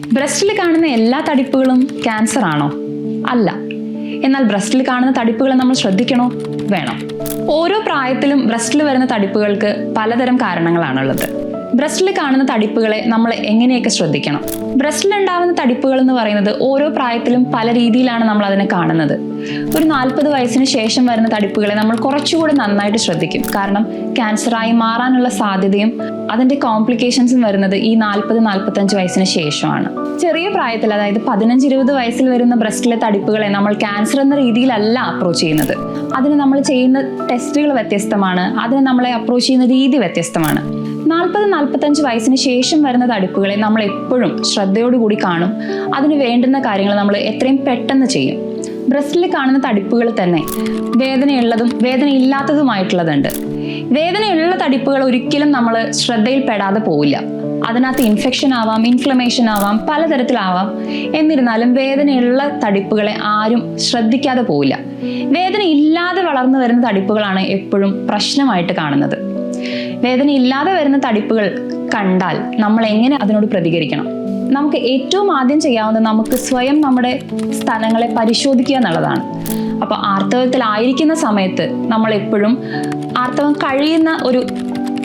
ബ്രസ്റ്റിൽ കാണുന്ന എല്ലാ തടിപ്പുകളും ക്യാൻസർ ആണോ? അല്ല. എന്നാൽ ബ്രസ്റ്റിൽ കാണുന്ന തടിപ്പുകൾ നമ്മൾ ശ്രദ്ധിക്കണോ? വേണം. ഓരോ പ്രായത്തിലും ബ്രസ്റ്റിൽ വരുന്ന തടിപ്പുകൾക്ക് പലതരം കാരണങ്ങളാണുള്ളത്. ബ്രസ്റ്റിൽ കാണുന്ന തടിപ്പുകളെ നമ്മൾ എങ്ങനെയൊക്കെ ശ്രദ്ധിക്കണം? ബ്രസ്റ്റിൽ ഉണ്ടാവുന്ന തടിപ്പുകൾ എന്ന് പറയുന്നത് ഓരോ പ്രായത്തിലും പല രീതിയിലാണ് നമ്മൾ അതിനെ കാണുന്നത്. ഒരു നാൽപ്പത് വയസ്സിന് ശേഷം വരുന്ന തടിപ്പുകളെ നമ്മൾ കുറച്ചുകൂടി നന്നായിട്ട് ശ്രദ്ധിക്കും. കാരണം ക്യാൻസറായി മാറാനുള്ള സാധ്യതയും അതിന്റെ കോംപ്ലിക്കേഷൻസും വരുന്നത് ഈ നാൽപ്പത് നാൽപ്പത്തഞ്ച് വയസ്സിന് ശേഷമാണ്. ചെറിയ പ്രായത്തിൽ അതായത് പതിനഞ്ച് ഇരുപത് വയസ്സിൽ വരുന്ന ബ്രസ്റ്റിലെ തടിപ്പുകളെ നമ്മൾ ക്യാൻസർ എന്ന രീതിയിലല്ല അപ്രോച്ച് ചെയ്യുന്നത്. അതിന് നമ്മൾ ചെയ്യുന്ന ടെസ്റ്റുകൾ വ്യത്യസ്തമാണ്. അതിന് നമ്മളെ അപ്രോച്ച് ചെയ്യുന്ന രീതി വ്യത്യസ്തമാണ്. നാൽപ്പത് നാൽപ്പത്തഞ്ച് വയസ്സിന് ശേഷം വരുന്ന തടിപ്പുകളെ നമ്മൾ എപ്പോഴും ശ്രദ്ധയോടുകൂടി കാണും. അതിന് വേണ്ടുന്ന കാര്യങ്ങൾ നമ്മൾ എത്രയും പെട്ടെന്ന് ചെയ്യും. ബ്രസ്റ്റിൽ കാണുന്ന തടിപ്പുകൾ തന്നെ വേദനയുള്ളതും വേദനയില്ലാത്തതുമായിട്ടുള്ളതുണ്ട്. വേദനയുള്ള തടിപ്പുകൾ ഒരിക്കലും നമ്മൾ ശ്രദ്ധയിൽപ്പെടാതെ പോവില്ല. അതിനകത്ത് ഇൻഫെക്ഷൻ ആവാം ഇൻഫ്ലമേഷൻ ആവാം പലതരത്തിലാവാം. എന്നിരുന്നാലും വേദനയുള്ള തടിപ്പുകളെ ആരും ശ്രദ്ധിക്കാതെ പോവില്ല. വേദന ഇല്ലാതെ വളർന്നു വരുന്ന തടിപ്പുകളാണ് എപ്പോഴും പ്രശ്നമായിട്ട് കാണുന്നത്. വേദന ഇല്ലാതെ വരുന്ന തടിപ്പുകൾ കണ്ടാൽ നമ്മൾ എങ്ങനെ അതിനോട് പ്രതികരിക്കണം? നമുക്ക് ഏറ്റവും ആദ്യം ചെയ്യാവുന്നത് നമുക്ക് സ്വയം നമ്മുടെ സ്ഥലങ്ങളെ പരിശോധിക്കുക എന്നുള്ളതാണ്. അപ്പോൾ ആർത്തവത്തിലായിരിക്കുന്ന സമയത്ത് നമ്മൾ എപ്പോഴും ആർത്തവം കഴിയുന്ന ഒരു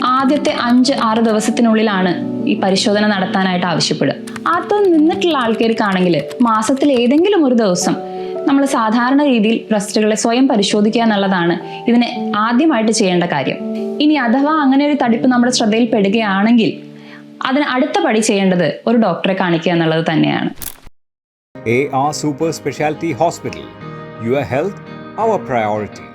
ആദ്യത്തെ അഞ്ച് ആറ് ദിവസത്തിനുള്ളിലാണ് ഈ പരിശോധന നടത്താനായിട്ട് ആവശ്യപ്പെടുക. ആർത്തവം നിന്നിട്ടുള്ള ആൾക്കാർക്കാണെങ്കിൽ മാസത്തിൽ ഏതെങ്കിലും ഒരു ദിവസം നമ്മൾ സാധാരണ രീതിയിൽ ബ്രസ്റ്റുകളെ സ്വയം പരിശോധിക്കുക എന്നുള്ളതാണ് ഇതിന് ആദ്യമായിട്ട് ചെയ്യേണ്ട കാര്യം. ഇനി അഥവാ അങ്ങനെ ഒരു തടിപ്പ് നമ്മുടെ ശ്രദ്ധയിൽപ്പെടുകയാണെങ്കിൽ അതിന് അടുത്ത പടി ചെയ്യേണ്ടത് ഒരു ഡോക്ടറെ കാണിക്കുക എന്നുള്ളത് തന്നെയാണ്. A R super speciality hospital your health our priority.